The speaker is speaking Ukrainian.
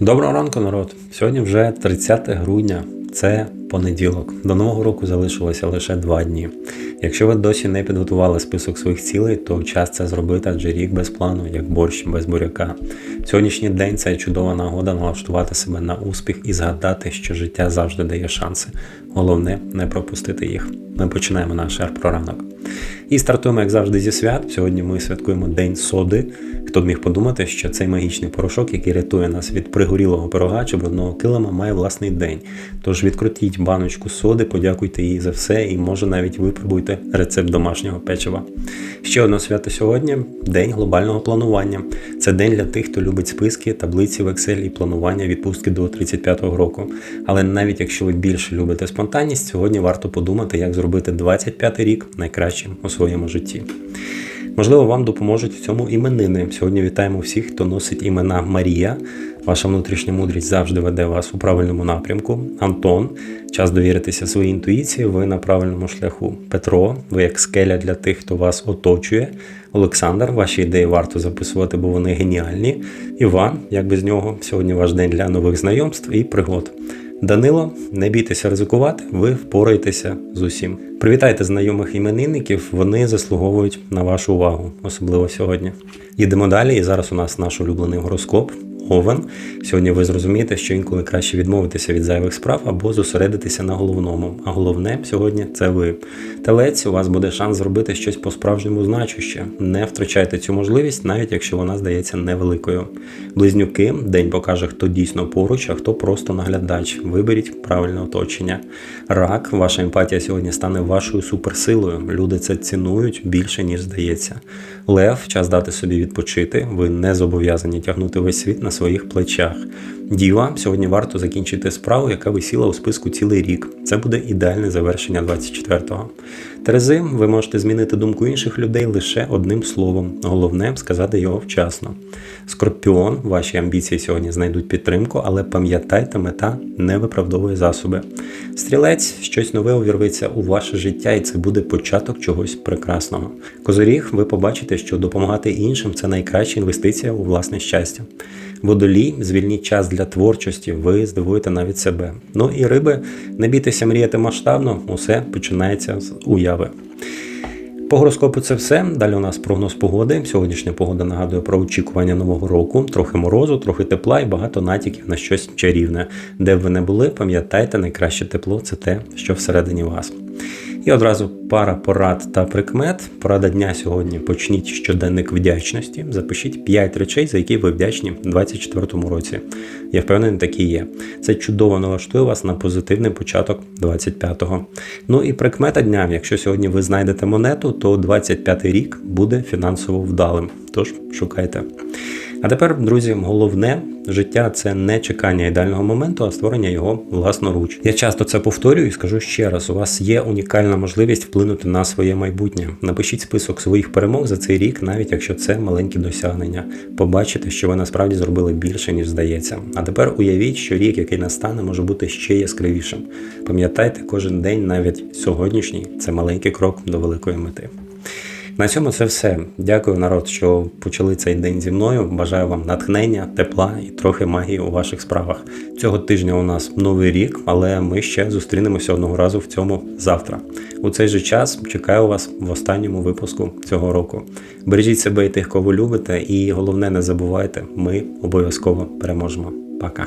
Доброго ранку, народ! Сьогодні вже 30 грудня. Це понеділок. До нового року залишилося лише два дні. Якщо ви досі не підготували список своїх цілей, то час це зробити, адже рік без плану, як борщ без буряка. Сьогоднішній день це чудова нагода налаштувати себе на успіх і згадати, що життя завжди дає шанси. Головне не пропустити їх. Ми починаємо наш ар про ранок. І стартуємо, як завжди, зі свят. Сьогодні ми святкуємо День соди. Хто б міг подумати, що цей магічний порошок, який рятує нас від пригорілого пирога чи брудного килима, має власний день. Тож відкрутіть баночку соди, подякуйте їй за все і може навіть випробуйте рецепт домашнього печива. Ще одне свято сьогодні день глобального планування. Це день для тих, хто любить списки, таблиці в Excel і планування відпустки до 35-го року. Але навіть якщо ви більше любите спонтанність, сьогодні варто подумати, як зробити 25-й рік найкращим у своєму житті. Можливо, вам допоможуть в цьому іменини. Сьогодні вітаємо всіх, хто носить імена Марія. Ваша внутрішня мудрість завжди веде вас у правильному напрямку. Антон, час довіритися своїй інтуїції, ви на правильному шляху. Петро, ви як скеля для тих, хто вас оточує. Олександр, ваші ідеї варто записувати, бо вони геніальні. Іван, як без нього, сьогодні ваш день для нових знайомств і пригод. Данило, не бійтеся ризикувати, ви впораєтеся з усім. Привітайте знайомих іменинників, вони заслуговують на вашу увагу, особливо сьогодні. Їдемо далі, і зараз у нас наш улюблений гороскоп. Овен. Сьогодні ви зрозумієте, що інколи краще відмовитися від зайвих справ або зосередитися на головному. А головне сьогодні це ви. Телець, у вас буде шанс зробити щось по-справжньому значуще. Не втрачайте цю можливість, навіть якщо вона здається невеликою. Близнюки, день покаже, хто дійсно поруч, а хто просто наглядач. Виберіть правильне оточення. Рак, ваша емпатія сьогодні стане вашою суперсилою. Люди це цінують більше, ніж здається. Лев, час дати собі відпочити. Ви не зобов'язані тягнути весь світ на своїх плечах. Діва, сьогодні варто закінчити справу, яка висіла у списку цілий рік. Це буде ідеальне завершення 24-го. Терези, ви можете змінити думку інших людей лише одним словом. Головне сказати його вчасно. Скорпіон, ваші амбіції сьогодні знайдуть підтримку, але пам'ятайте, мета не виправдовує засоби. Стрілець, щось нове увірветься у ваше життя, і це буде початок чогось прекрасного. Козоріг, ви побачите, що допомагати іншим це найкраща інвестиція у власне щастя. Водолій, звільніть час для творчості, ви здивуєте навіть себе. Ну і риби, не бійтеся мріяти масштабно, усе починається з уяви. По гороскопу це все. Далі у нас прогноз погоди. Сьогоднішня погода нагадує про очікування нового року, трохи морозу, трохи тепла і багато натяків на щось чарівне. Де б ви не були, пам'ятайте, найкраще тепло це те, що всередині вас. І одразу пара порад та прикмет. Порада дня сьогодні почніть щоденник вдячності. Запишіть 5 речей, за які ви вдячні в 2024 році. Я впевнений, такі є. Це чудово налаштує вас на позитивний початок 25-го. Ну і прикмета дня. Якщо сьогодні ви знайдете монету, то 25-й рік буде фінансово вдалим. Тож шукайте. А тепер, друзі, головне життя це не чекання ідеального моменту, а створення його власноруч. Я часто це повторюю і скажу ще раз: у вас є унікальна можливість вплинути на своє майбутнє. Напишіть список своїх перемог за цей рік, навіть якщо це маленькі досягнення. Побачите, що ви насправді зробили більше, ніж здається. А тепер уявіть, що рік, який настане, може бути ще яскравішим. Пам'ятайте, кожен день, навіть сьогоднішній, це маленький крок до великої мети. На цьому це все. Дякую, народ, що почали цей день зі мною. Бажаю вам натхнення, тепла і трохи магії у ваших справах. Цього тижня у нас новий рік, але ми ще зустрінемося одного разу в цьому завтра. У цей же час чекаю вас в останньому випуску цього року. Бережіть себе і тих, кого любите, і головне, не забувайте, ми обов'язково переможемо. Пока.